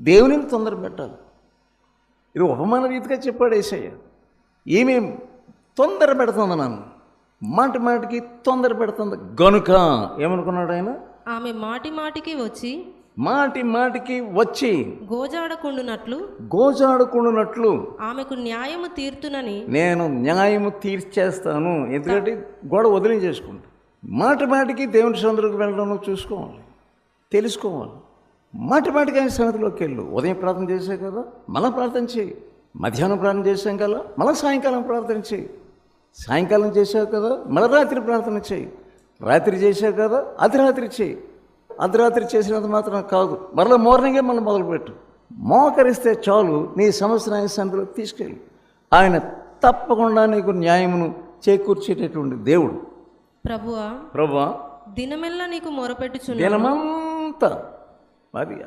దేవునిని తొందర పెట్టాలి. ఇది ఉపమాన రీతిగా చెప్పాడు ఏసయ్య. ఏమేం తొందర పెడుతుంది నన్ను. మాటి మాటికి తొందర పెడుతుంది. గనుక ఏమనుకున్నాడు ఆయన? ఆమె మాటి మాటికి వచ్చి మాటి మాటికి వచ్చి గోజాడకుండునట్లు గోజాడుకున్నట్లు ఆమెకు న్యాయము తీర్తునని నేను న్యాయము తీర్చేస్తాను. ఎందుకంటే గొడవ వదిలించేసుకుంటా మాటి మాటికి దేవుని సన్నిధిలోకి వెళ్ళడం చూసుకోవాలి. తెలుసుకోవాలి. మాటి మాటికి ఆయన సన్నిధిలోకి వెళ్ళు. ఉదయం ప్రార్థన చేసావు కదా మళ్ళీ ప్రార్థన చేయి. మధ్యాహ్నం ప్రార్థన చేసాం కదా మళ్ళీ సాయంకాలం ప్రార్థన చేయి. సాయంకాలం చేసావు కదా మళ్ళీ రాత్రి ప్రార్థన చేయి. రాత్రి చేసావు కదా అర్ధరాత్రి చేయి. అర్ధరాత్రి చేసినంత మాత్రం కాదు. మరలా మార్నింగే మనం మొదలుపెట్టు. మోకరిస్తే చాలు నీ సమస్యను ఆయన సన్నిధిలోకి తీసుకెళ్ళి. ఆయన తప్పకుండా నీకు న్యాయమును చేకూర్చేటటువంటి దేవుడు. ప్రభువా ప్రభా దినమెల్లా నీకు మొరపెట్టుచున్నా దినమంతా మరి